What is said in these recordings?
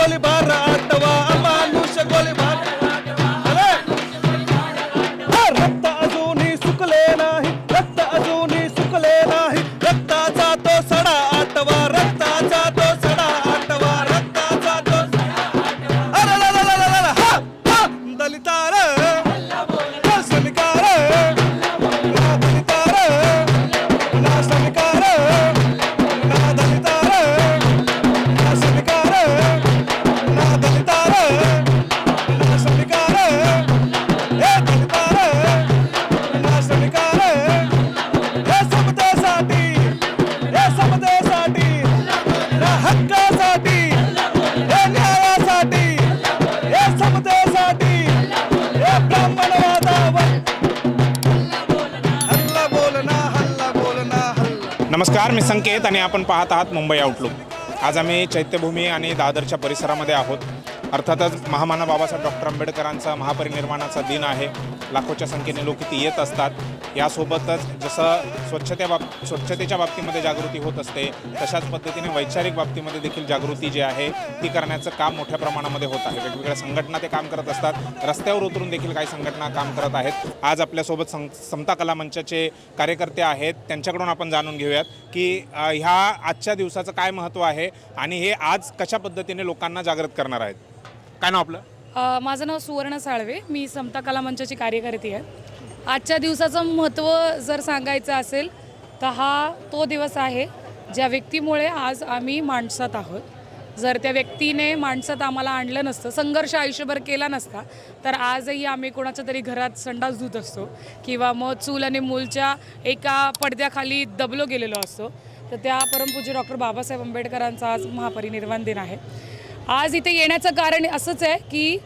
ಗೋಲಿಬಾರ ಆಟವ ಅಮಾನುಷ ಗೋಲಿಬಾರ ರಕ್ತ ಅಜೂನಿ ಸುಕಲೇನ नमस्कार मी संकेत आणि आपण पाहत आहात मुंबई आउटलुक आज आम्ही चैत्यभूमी आणि दादरच्या परिसरामध्ये आहोत. अर्थातच महामाना बाबासाहेब डॉक्टर आंबेडकरांचा महापरिनिर्वाणाचा दिन आहे. लाखोच्या संख्येने लोक इथे येत असतात. यासोबतच जसं स्वच्छते बाब स्वच्छतेच्या बाबतीमध्ये जागृती होत असते तशाच पद्धतीने वैचारिक बाबतीमध्ये देखील जागृती जी आहे ती करण्याचं काम मोठ्या प्रमाणामध्ये होत आहे. वेगवेगळ्या संघटना ते काम करत असतात. रस्त्यावर उतरून देखील काही संघटना काम करत आहेत. आज आपल्यासोबत सं समता कला मंचाचे कार्यकर्ते आहेत. त्यांच्याकडून आपण जाणून घेऊयात की ह्या आजच्या दिवसाचं काय महत्त्व आहे आणि हे आज कशा पद्धतीने लोकांना जागृत करणार आहेत? काय नाव आपलं? अ, माझं नाव सुवर्ण साळवे. मी समता कला मंचाची कार्यकर्ती आहे. आजच्या दिवसाचं महत्त्व जर सांगायचं असेल तर हा तो दिवस आहे ज्या व्यक्तीमुळे आज आम्ही माणसात आहोत. जर त्या व्यक्तीने माणसात आम्हाला आणलं नसतं संघर्ष आयुष्यभर केला नसता तर आजही आम्ही कोणाच्या तरी घरात संडास धुत असतो किंवा मग चूल आणि मूलच्या एका पडद्याखाली दबलो गेलेलो असतो. तर त्या परमपूज्य डॉक्टर बाबासाहेब आंबेडकरांचा आज महापरिनिर्वाण दिन आहे. आज इथे येण्याचं कारण असंच आहे की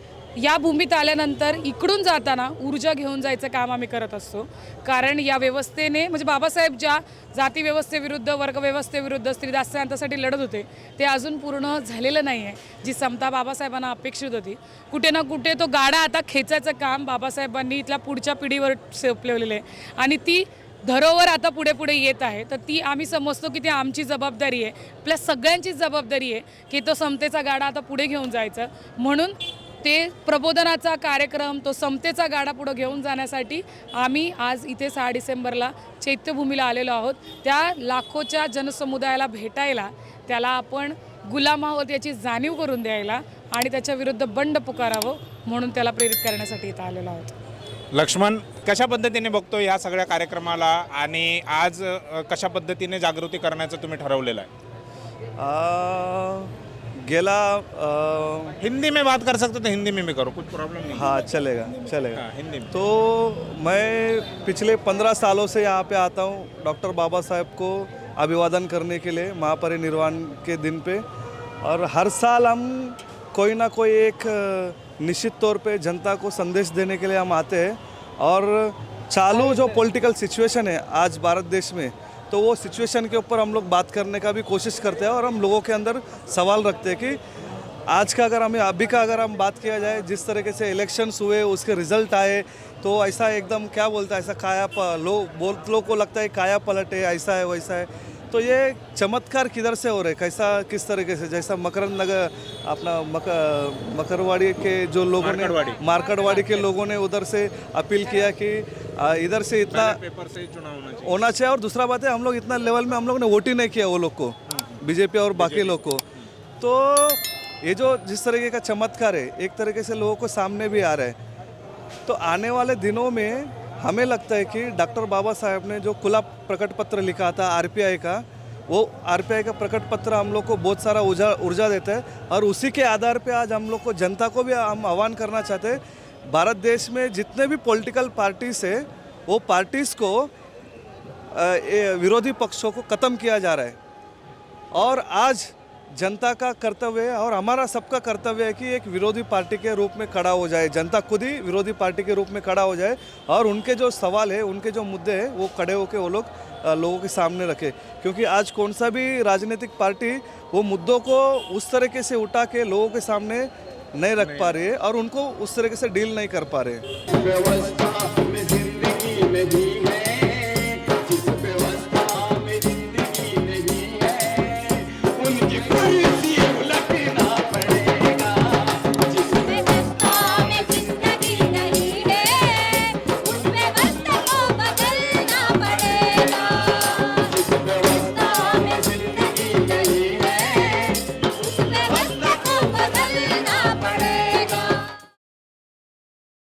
या भूमीत आल्यानंतर इकडून जाताना ऊर्जा घेऊन जायचं काम आम्ही करत असतो. कारण या व्यवस्थेने म्हणजे बाबासाहेब ज्या जाती व्यवस्थेविरुद्ध वर्गव्यवस्थेविरुद्ध स्त्रीदास लढत होते ते अजून पूर्ण झालेलं नाही आहे जी समता बाबासाहेबांना अपेक्षित होती. कुठे ना कुठे तो गाडा आता खेचायचं काम बाबासाहेबांनी इथल्या पुढच्या पिढीवर सोपलेलं आहे. आणि ती धरोवर आता पुढे पुढे येत आहे. तर ती आम्ही समजतो की ती आमची जबाबदारी आहे. प्लस सगळ्यांचीच जबाबदारी आहे की तो समतेचा गाडा आता पुढे घेऊन जायचं. म्हणून ते प्रबोधनाचा कार्यक्रम तो समतेचा गाडा पुढे घेऊन जाण्यासाठी आम्ही आज इथे सहा डिसेंबरला चैत्यभूमीला आलेलो आहोत. त्या लाखोच्या जनसमुदायाला भेटायला त्याला आपण गुलाम आहोत याची जाणीव करून द्यायला आणि त्याच्या विरुद्ध बंड पुकारावं म्हणून त्याला प्रेरित करण्यासाठी इथं आलेलो आहोत. लक्ष्मण कशा पद्धतीने बघतो या सगळ्या कार्यक्रमाला आणि आज कशा पद्धतीने जागृती करण्याचं तुम्ही ठरवलेलं आहे? गेला हिंदी में बात कर सकते तो हिंदी में भी करो कुछ प्रॉब्लम नहीं हाँ चलेगा चलेगा। हाँ, हिंदी में। तो मैं पिछले पंद्रह सालों से यहाँ पे आता हूँ डॉक्टर बाबा साहेब को अभिवादन करने के लिए महापरिनिर्वाण के दिन पे। और हर साल हम कोई ना कोई एक निश्चित तौर पे जनता को संदेश देने के लिए हम आते हैं। और चालू जो पॉलिटिकल सिचुएशन है आज भारत देश में तो वो सिचुएशन के ऊपर हम लोग बात करने का भी कोशिश करते हैं और हम लोगों के अंदर सवाल रखते हैं कि आज का अगर हमें अभी का अगर हम बात किया जाए जिस तरीके से इलेक्शंस हुए उसके रिज़ल्ट आए तो ऐसा एकदम क्या बोलता है ऐसा काया लोग बहुत लोग को लगता है काया पलट है ऐसा है वैसा है। तो ये चमत्कार किधर से हो रहे कैसा किस तरीके से? जैसा मकरंद नगर अपना मक मकरवाड़ी के जो लोगों ने। मार्कड़वाड़ी के लोगों ने उधर से अपील किया कि इधर से इतना पेपर से चुनाव होना चाहिए। होना चाहिए। और दूसरा बात है हम लोग इतना लेवल में हम लोग ने वोट ही नहीं किया वो लोग को बीजेपी और बाकी लोग को। तो ये जो जिस तरीके का चमत्कार है, एक तरीके से लोगों को सामने भी आ रहा है तो आने वाले दिनों में हमें लगता है कि डॉक्टर बाबा साहेब ने जो खुला प्रकट पत्र लिखा था आरपीआई का, वो आरपीआई का प्रकट पत्र हम लोग को बहुत सारा ऊर्जा ऊर्जा देता है और उसी के आधार पे आज हम लोग को जनता को भी हम आह्वान करना चाहते हैं। भारत देश में जितने भी पॉलिटिकल पार्टीज़ है, वो पार्टीज़ को विरोधी पक्षों को ख़त्म किया जा रहा है। और आज जनता का कर्तव्य है और हमारा सबका कर्तव्य है कि एक विरोधी पार्टी के रूप में खड़ा हो जाए, जनता खुद ही विरोधी पार्टी के रूप में खड़ा हो जाए और उनके जो सवाल है, उनके जो मुद्दे हैं, वो खड़े होकर वो लोग लोगों के सामने रखे। क्योंकि आज कौन सा भी राजनीतिक पार्टी वो मुद्दों को उस तरीके से उठा के लोगों के सामने नहीं रख पा रही है और उनको उस तरीके से डील नहीं कर पा रहे